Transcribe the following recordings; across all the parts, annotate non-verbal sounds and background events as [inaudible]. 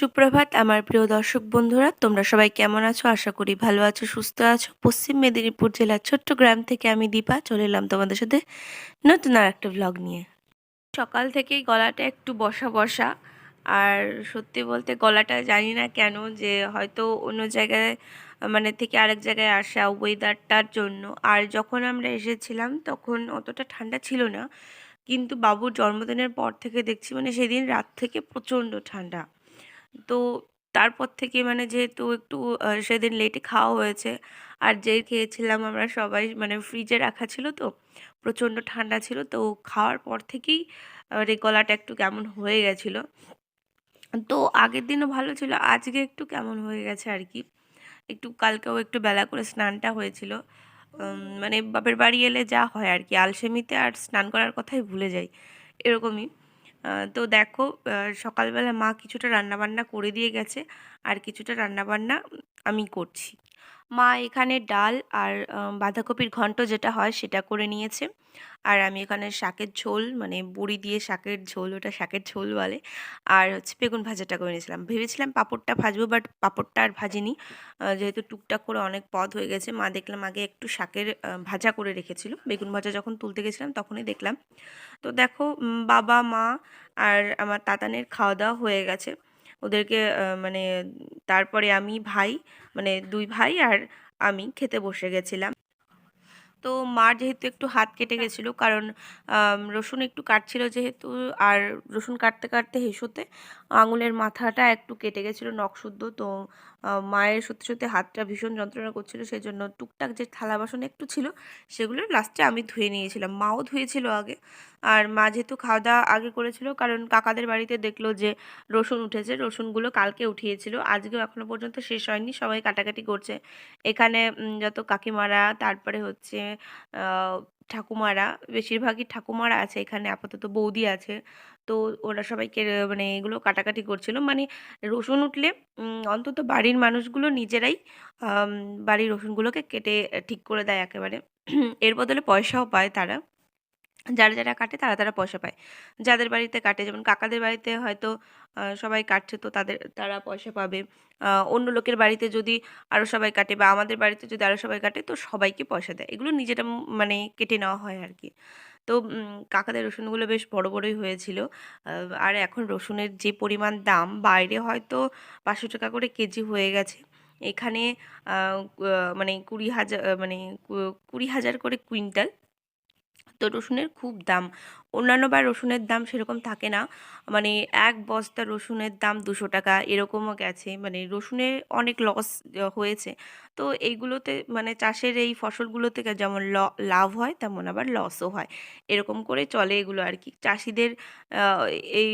সুপ্রভাত, আমার প্রিয় দর্শক বন্ধুরা, তোমরা সবাই কেমন আছো? আশা করি ভালো আছো, সুস্থ আছো। পশ্চিম মেদিনীপুর জেলার ছোট্ট গ্রাম থেকে আমি দীপা, চলে এলাম তোমাদের সাথে নতুন আর একটা ব্লগ নিয়ে। সকাল থেকেই গলাটা একটু বসা বসা, আর সত্যি বলতে গলাটা জানি না কেন যে হয়তো অন্য জায়গায় মানে থেকে আরেক জায়গায় আসা ওয়েদারটার জন্য। আর যখন আমরা এসেছিলাম, তখন অতটা ঠান্ডা ছিল না। কিন্তু বাবুর জন্মদিনের পর থেকে দেখছি মানে সেদিন রাত থেকে প্রচণ্ড ঠান্ডা। তো তারপর থেকে মানে যেহেতু একটু সেদিন লেটে খাওয়া হয়েছে, আর যেই খেয়েছিলাম আমরা সবাই মানে ফ্রিজে রাখা ছিল তো, প্রচণ্ড ঠান্ডা ছিল, তো খাওয়ার পর থেকেই এই গলাটা একটু কেমন হয়ে গেছিল। তো আগের দিনও ভালো ছিল, আজকে একটু কেমন হয়ে গেছে আর কি। একটু কালকেও একটু বেলা করে স্নানটা হয়েছিল। মানে বাপের বাড়ি এলে যা হয় আর কি, আলসেমিতে আর স্নান করার কথাই ভুলে যাই, এরকমই। তো দেখো সকালবেলা মা কিছুটা রান্নাবান্না করে দিয়ে গেছে আর কিছুটা রান্নাবান্না আমি করছি। মা এখানে ডাল আর বাঁধাকপির ঘন্ট যেটা হয় সেটা করে নিয়েছে। আর আমি এখানে শাকের ঝোল মানে বড়ি দিয়ে শাকের ঝোল, ওটা শাকের ঝোল বলে। আর হচ্ছে বেগুন ভাজাটা করে নিয়েছিলাম। ভেবেছিলাম পাঁপড়টা ভাজবো, বাট পাঁপড়টা আর ভাজিনি। যেহেতু টুকটাক করে অনেক পদ হয়ে গেছে, মা দেখলাম আগে একটু শাকের ভাজা করে রেখেছিল। বেগুন ভাজা যখন তুলতে গেছিলাম তখনই দেখলাম। তো দেখো বাবা, মা আর আমার তাতানের খাওয়া দাওয়া হয়ে গেছে। ওদেরকে মানে তারপরে আমি ভাই মানে দুই ভাই আর আমি খেতে বসে গেছিলাম। তো মার যেহেতু একটু হাত কেটে গেছিল কারণ রসুন একটু কাটছিল যেহেতু আর রসুন কাটতে কাটতে হেসোতে আঙুলের মাথাটা একটু কেটে গেছিল নখশুদ্ধ তো মায়ের সত্যি সত্যি হাতটা ভীষণ যন্ত্রণা করছিল সেই জন্য টুকটাক যে থালা বাসন একটু ছিল, সেগুলো লাস্টে আমি ধুয়ে নিয়েছিলাম। মাও ধুয়েছিল আগে। আর মা যেহেতু খাওয়া দাওয়া আগে করেছিল, কারণ কাকাদের বাড়িতে দেখল যে রসুন উঠেছে, রসুনগুলো কালকে উঠিয়েছিল। আজকেও এখনও পর্যন্ত শেষ হয়নি, সবাই কাটাকাটি করছে। এখানে যত কাকিমারা, তারপরে হচ্ছে ঠাকুমারা, বেশিরভাগই ঠাকুমারা আছে এখানে, আপাতত বৌদি আছে। তো ওরা সবাইকে মানে এগুলো কাটাকাটি করছিল। মানে রসুন উঠলে অন্তত বাড়ির মানুষগুলো নিজেরাই বাড়ির রসুনগুলোকে কেটে, ঠিক করে দেয় একেবারে। এর বদলে পয়সাও পায় তারা। যারা যারা কাটে তারা তারা পয়সা পায়। যাদের বাড়িতে কাটে, যেমন কাকাদের বাড়িতে হয়তো সবাই কাটছে তো তাদের, তারা পয়সা পাবে। অন্য লোকের বাড়িতে যদি আরও সবাই কাটে বা আমাদের বাড়িতে যদি আরও সবাই কাটে তো সবাইকে পয়সা দেয়। এগুলো নিজেরা মানে কেটে নেওয়া হয় আর কি তো কাকাদের রসুনগুলো বেশ বড় বড়ই হয়েছিল। আর এখন রসুনের যে পরিমাণ দাম, বাইরে হয়তো পাঁচশো টাকা করে কেজি হয়ে গেছে। এখানে মানে কুড়ি হাজার মানে কুড়ি হাজার করে কুইন্টাল। তো রসুনের খুব দাম। অন্যান্য বার রসুনের দাম সেরকম থাকে না। মানে এক বস্তা রসুনের দাম দুশো টাকা এরকমও গেছে। মানে রসুনের অনেক লস হয়েছে। তো এইগুলোতে মানে চাষের এই ফসলগুলো থেকে যেমন লাভ হয়, তেমন আবার লসও হয়। এরকম করে চলে এগুলো আর কি। চাষিদের এই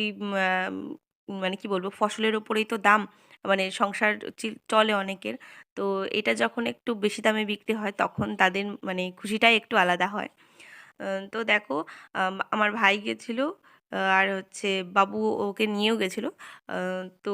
মানে কি বলব, ফসলের ওপরেই তো দাম। মানে সংসার চলে অনেকের। তো এটা যখন একটু বেশি দামে বিক্রি হয়, তখন তাদের মানে খুশিটাই একটু আলাদা হয়। তো দেখো আমার ভাই গেছিল আর হচ্ছে বাবু ওকে নিয়েও গেছিল। তো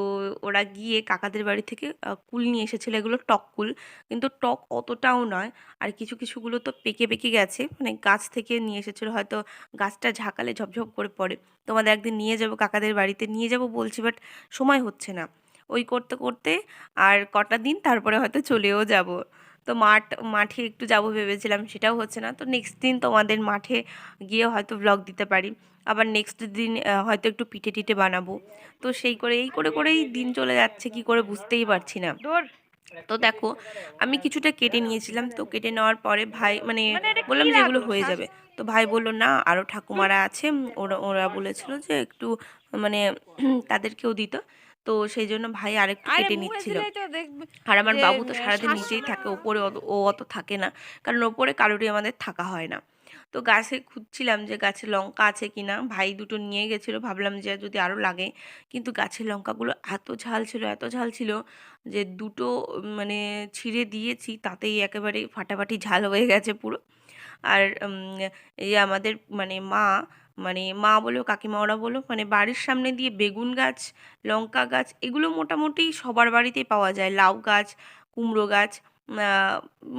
ওরা গিয়ে কাকাদের বাড়ি থেকে কুল নিয়ে এসেছিল। এগুলো টক কুল। কিন্তু টক অতটাও নয়। আর কিছু, কিছুগুলো তো পেকে পেকে গেছে। মানে গাছ থেকে নিয়ে এসেছিল। হয়তো গাছটা ঝাঁকালে ঝপঝপ করে পড়ে। তোমাদের একদিন নিয়ে যাব, কাকাদের বাড়িতে নিয়ে যাব বলছি, বাট সময় হচ্ছে না। ওই করতে করতে আর কটা দিন তারপরে হয়তো চলেও যাব। তো মাঠ মাঠে একটু যাব ভেবেছিলাম সেটাও হচ্ছে না। তো নেক্সট দিন তোমাদের মাঠে গিয়ে হয়তো ব্লগ দিতে পারি। আবার নেক্সট দিন হয়তো একটু পিঠে টিঠে বানাবো। তো সেই করে এই করে করেই দিন চলে যাচ্ছে কি করে বুঝতেই পারছি না। তো দেখো আমি কিছুটা কেটে নিয়েছিলাম। তো কেটে নেওয়ার পরে ভাই মানে বললাম যে এগুলো হয়ে যাবে। তো ভাই বলল না আরও ঠাকুমারা আছে ওরা ওরা বলেছিল যে একটু মানে তাদেরকেও দিত। তো সেই জন্য ভাই আরেকটু কেটে নিচ্ছিল। আর আমার বাবু তো সারাদিন নিচেই থাকে ওপরে অত- ও অত থাকে না। কারণ ওপরে কারোরই আমাদের থাকা হয় না। তো গাছে খুঁজছিলাম যে গাছে লঙ্কা আছে কিনা। ভাই দুটো নিয়ে গেছিল ভাবলাম যে যদি আরও লাগে। কিন্তু গাছের লঙ্কাগুলো এত ঝাল ছিল এত ঝাল ছিল যে দুটো মানে ছিঁড়ে দিয়েছি তাতেই একেবারে ফাটাফাটি ঝাল হয়ে গেছে পুরো। আর এই আমাদের মানে মা মানে মা বলো, কাকিমাওরা বলো মানে বাড়ির সামনে দিয়ে বেগুন গাছ, লঙ্কা গাছ, এগুলো মোটামুটি সবার বাড়িতেই পাওয়া যায়। লাউ গাছ, কুমড়ো গাছ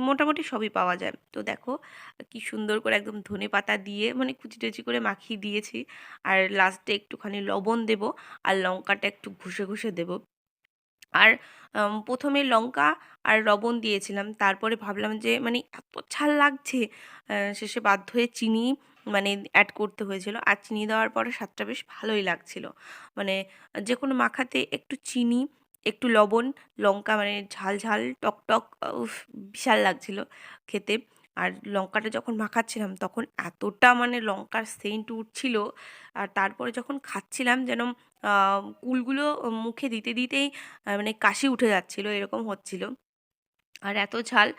মোটামুটি সবই পাওয়া যায়। তো দেখো, কি সুন্দর করে একদম ধনে পাতা দিয়ে মানে কুচি টুচি করে মাখিয়ে দিয়েছি। আর লাস্টে একটুখানি লবণ দেব, আর লঙ্কাটা একটু ঘষে ঘষে দেবো। আর প্রথমে লঙ্কা আর লবণ দিয়েছিলাম। তারপরে ভাবলাম যে মানে এত ছাল লাগছে শেষে বাধ্য হয়ে চিনি মানে অ্যাড করতে হয়েছিল। আর চিনি দেওয়ার পরে স্বাদটা বেশ ভালোই লাগছিল। মানে যে কোনো মাখাতে একটু চিনি, একটু লবণ, লঙ্কা মানে ঝাল ঝাল, টক টক বিশাল লাগছিল খেতে। আর লঙ্কাটা যখন মাখাচ্ছিলাম তখন এতটা মানে লঙ্কার সেন্ট উঠছিল। আর তারপরে যখন খাচ্ছিলাম যেন কুলগুলো মুখে দিতে দিতেই মানে কাশি উঠে যাচ্ছিল, এরকম হচ্ছিল। আর এত ঝাল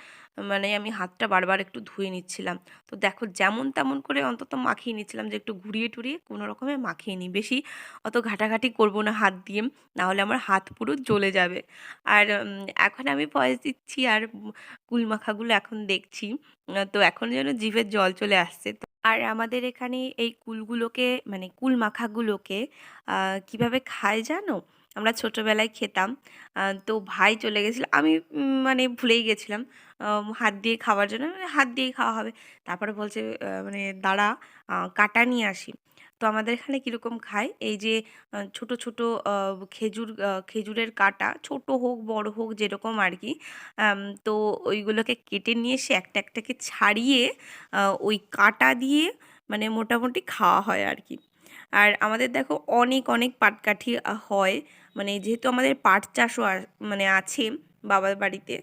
মানে আমি হাতটা বারবার একটু ধুয়ে নিচ্ছিলাম। তো দেখো যেমন তেমন করে অন্তত মাখিয়ে নিচ্ছিলাম যে একটু ঘুরিয়ে টুরিয়ে কোনো রকমে মাখিয়ে নিই। বেশি অত ঘাটাঘাটি করব না হাত দিয়ে নাহলে আমার হাত পুরো জ্বলে যাবে। আর এখন আমি ভয়েস দিচ্ছি আর উম, কুল মাখাগুলো এখন দেখছি তো এখন যেন জিভের জল চলে আসছে। আর আমাদের এখানে এই কুলগুলোকে মানে কুল মাখাগুলোকে কীভাবে খায় জানো? আমরা ছোটোবেলায় খেতাম। তো ভাই চলে গেছিল। আমি মানে ভুলেই গেছিলাম। হাত দিয়ে খাওয়ার জন্য। মানে হাত দিয়েই খাওয়া হবে। তারপরে বলছে মানে দাঁড়া কাটা নিয়ে আসি। তো আমাদের এখানে কীরকম খায়? এই যে ছোট ছোট খেজুর খেজুরের কাটা, ছোট হোক, বড় হোক, যেরকম আর কি তো ওইগুলোকে কেটে নিয়ে এসে একটা একটাকে ছাড়িয়ে ওই কাটা দিয়ে মানে মোটামুটি খাওয়া হয় আর কি। আর আমাদের দেখো অনেক অনেক পাটকাঠি হয়। মানে যেহেতু আমাদের পাট চাষও মানে আছে বাবার বাড়িতে,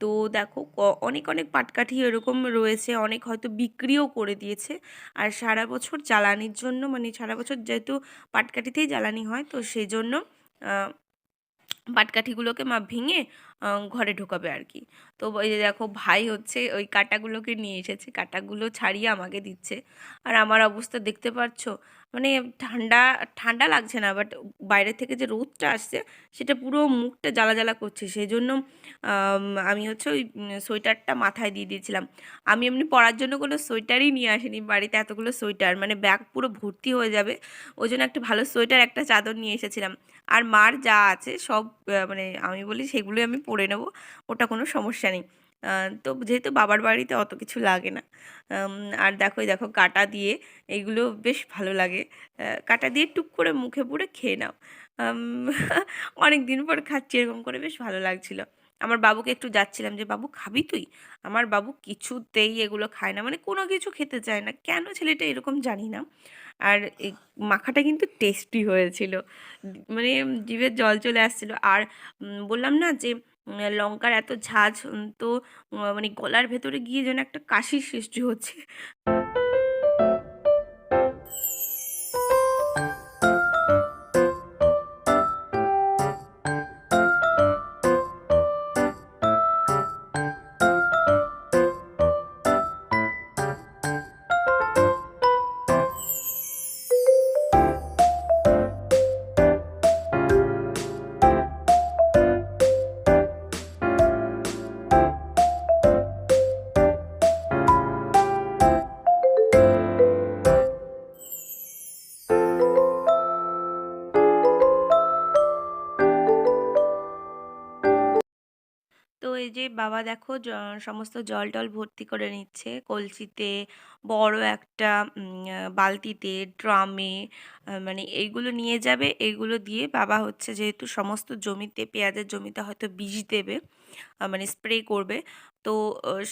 তো দেখো অনেক অনেক পাটকাঠি এরকম রয়েছে, অনেক হয়তো বিক্রিও করে দিয়েছে। আর সারা বছর জ্বালানির জন্য মানে সারা বছর যেহেতু পাটকাঠিতেই জ্বালানি হয়, তো সেই জন্য পাটকাঠিগুলোকে মা, ভেঙে ঘরে ঢোকাবে আর কি তো ওই দেখো ভাই হচ্ছে ওই কাঁটাগুলোকে নিয়ে এসেছে, কাঁটাগুলো ছাড়িয়ে আমাকে দিচ্ছে। আর আমার অবস্থা দেখতে পাচ্ছ মানে ঠান্ডা ঠান্ডা লাগছে না বাট বাইরে থেকে যে রোদটা আসছে, সেটা পুরো মুখটা জ্বালা জ্বালা করছে। সেই জন্য আমি হচ্ছে ওই সোয়েটারটা মাথায় দিয়ে দিয়েছিলাম। আমি এমনি পরার জন্য কোনো সোয়েটারই নিয়ে আসিনি, বাড়িতে এতগুলো সোয়েটার মানে ব্যাগ পুরো ভর্তি হয়ে যাবে। ওই জন্য একটা ভালো সোয়েটার, একটা চাদর নিয়ে এসেছিলাম। আর মার যা আছে সব মানে আমি বলি সেগুলোই আমি পরে নেব, ওটা কোনো সমস্যা নেই। তো যেহেতু বাবার বাড়িতে অত কিছু লাগে না আর দেখো দেখো কাটা দিয়ে এইগুলো বেশ ভালো লাগে। কাটা দিয়ে টুক করে মুখে পুরে খেয়ে নাও। [laughs] অনেক দিন পর খাচ্ছি, এরকম করে বেশ ভালো লাগছিল। আমার বাবুকে একটু যাচ্ছিলাম যে, বাবু, খাবি তুই? আমার বাবু কিছুতেই এগুলো খায় না মানে কোনো কিছু খেতে চায় না। কেন ছেলেটা এরকম জানি না। আর এই মাখাটা কিন্তু টেস্টি হয়েছিল। মানে জিভের জল চলে আসছিল। আর বললাম না যে লঙ্কার এত ঝাঁঝ তো মানে গলার ভেতরে গিয়ে যেন একটা কাশির সৃষ্টি হচ্ছে। তো এই যে বাবা দেখো জ- সমস্ত জল টল ভর্তি করে নিচ্ছে। কলসিতে বড় একটা বালতিতে, ড্রামে মানে এইগুলো নিয়ে যাবে। এইগুলো দিয়ে বাবা হচ্ছে যেহেতু সমস্ত জমিতে, পেঁয়াজের জমিতে হয়তো বীজ দেবে। মানে স্প্রে করবে। তো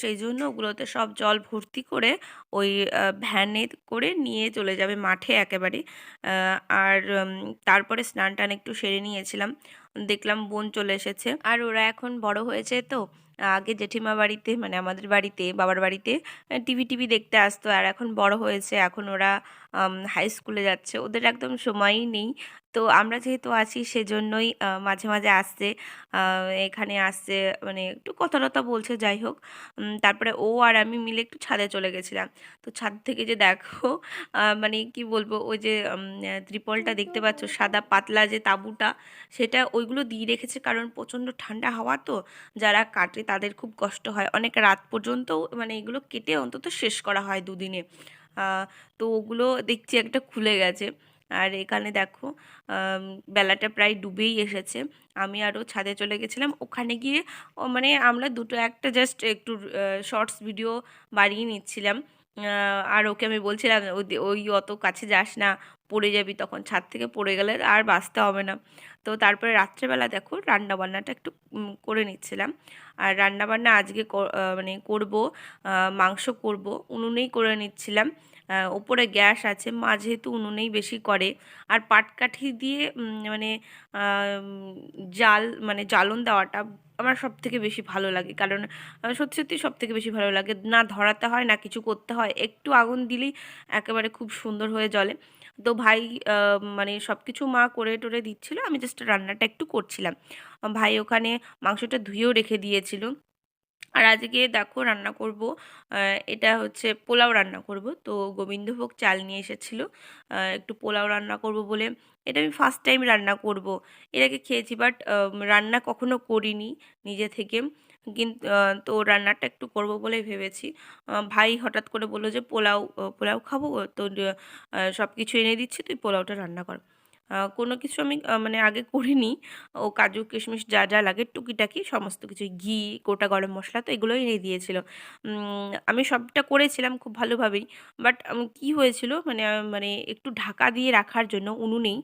সেই জন্য ওগুলোতে সব জল ভর্তি করে ওই ভ্যানে করে নিয়ে চলে যাবে মাঠে একেবারে। আর তারপরে স্নান টান একটু সেরে নিয়েছিলাম। দেখলাম বোন চলে এসেছে। আর ওরা এখন বড় হয়েছে তো, আগে জেঠিমা বাড়িতে মানে আমাদের বাড়িতে, বাবার বাড়িতে, টিভি টিভি দেখতে আসতো। আর এখন বড় হয়েছে। এখন ওরা হাই স্কুলে যাচ্ছে, ওদের একদম সময়ই নেই। তো আমরা যেহেতু আছি সেজন্যই মাঝে মাঝে আসছে এখানে আসছে মানে একটু কথা টথা বলছে, যাই হোক। তারপরে ও আর আমি মিলে একটু ছাদে চলে গেছিলাম। তো ছাদ থেকে যে দেখো মানে কি বলব, ওই যে ত্রিপলটা দেখতে পাচ্ছ, সাদা পাতলা যে তাঁবুটা, সেটা ওইগুলো দিয়ে রেখেছে কারণ প্রচণ্ড ঠান্ডা হাওয়া তো, যারা কাটে তাদের খুব কষ্ট হয়। অনেক রাত পর্যন্ত মানে এগুলো কেটে অন্তত শেষ করা হয় দুদিনে। তো ওগুলো দেখছি একটা খুলে গেছে। আর এখানে দেখো বেলাটা প্রায় ডুবেই এসেছে। আমি আরও ছাদে চলে গেছিলাম। ওখানে গিয়ে মানে আমরা দুটো একটা জাস্ট একটু শর্টস ভিডিও বাড়িয়ে নিচ্ছিলাম। আর ওকে আমি বলছিলাম ওই- অত কাছে যাস না, পড়ে যাবি তখন, ছাদ থেকে পড়ে গেলে আর বাঁচতে হবে না। তো তারপরে রাত্রেবেলা দেখো রান্নাবান্নাটা একটু করে নিচ্ছিলাম। আর রান্নাবান্না আজকে মানে করব মাংস করব, উনুনেই করে নিচ্ছিলাম। ওপরে গ্যাস আছে, মা যেহেতু উনুনেই বেশি করে, আর পাটকাঠি দিয়ে মানে জাল মানে জ্বালন দেওয়াটা আমার সব থেকে বেশি ভালো লাগে। কারণ সত্যি সত্যি সব থেকে বেশি ভালো লাগে। না ধরাতে হয়, না কিছু করতে হয়, একটু আগুন দিলেই একেবারে খুব সুন্দর হয়ে জ্বলে। তো ভাই মানে সব কিছু মা করে টোরে দিচ্ছিল, আমি জাস্ট রান্নাটা একটু করছিলাম। ভাই ওখানে মাংসটা ধুয়েও রেখে দিয়েছিল। আর আজকে দেখো রান্না করব এটা হচ্ছে পোলাও রান্না করব। তো গোবিন্দভোগ চাল নিয়ে এসেছিল একটু পোলাও রান্না করব বলে। এটা আমি ফার্স্ট টাইম রান্না করব। এর আগে খেয়েছি বাট রান্না কখনো করিনি নিজে থেকে। কিন্তু তো রান্নাটা একটু করব বলেই ভেবেছি। ভাই হঠাৎ করে বলল যে পোলাও পোলাও খাব, তো সব কিছু এনে দিচ্ছি, তুই পোলাওটা রান্না কর। কোনো কিছু আমি মানে আগে করিনি। ও কাজু, কিশমিশ যা যা লাগে টুকিটাকি সমস্ত কিছু, ঘি, গোটা গরম মশলা তো এগুলোই এনে দিয়েছিল। আমি সবটা করেছিলাম খুব ভালোভাবেই। বাট কি হয়েছিল মানে মানে একটু ঢাকা দিয়ে রাখার জন্য উনুনেই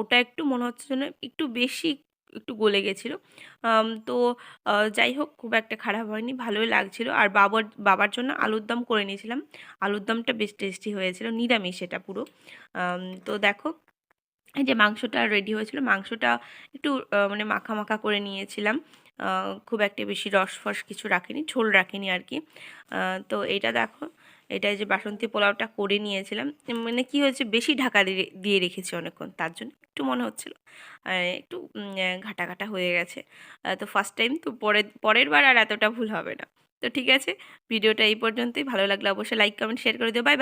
ওটা একটু মনে হচ্ছে যেন একটু বেশি একটু গলে গেছিল। তো যাই হোক, খুব একটা খারাপ হয়নি, ভালোই লাগছিল। আর বাবার বাবার জন্য আলুর দম করে নিয়েছিলাম। আলুর দমটা বেশ টেস্টি হয়েছিল, নিরামিষ এটা পুরো। তো দেখো যে মাংসটা রেডি হয়েছিল, মাংসটা একটু মানে মাখা মাখা করে নিয়েছিলাম। খুব একটা বেশি রস ফস কিছু রাখিনি, ঝোল রাখিনি আর কি। তো এটা দেখো, এটা যে বাসন্তী পোলাওটা করে নিয়েছিলাম। মানে কি হয়েছে, বেশি ঢাকা দিয়ে রেখেছি অনেকক্ষণ, তার জন্য একটু মনে হচ্ছিল। একটু ঘাটা ঘাটা হয়ে গেছে। তো ফার্স্ট টাইম তো পরের পরের বার আর এতটা ভুল হবে না। তো ঠিক আছে, ভিডিওটা এই পর্যন্তই, ভালো লাগলে অবশ্যই লাইক কমেন্ট শেয়ার করে দিও বাই বাই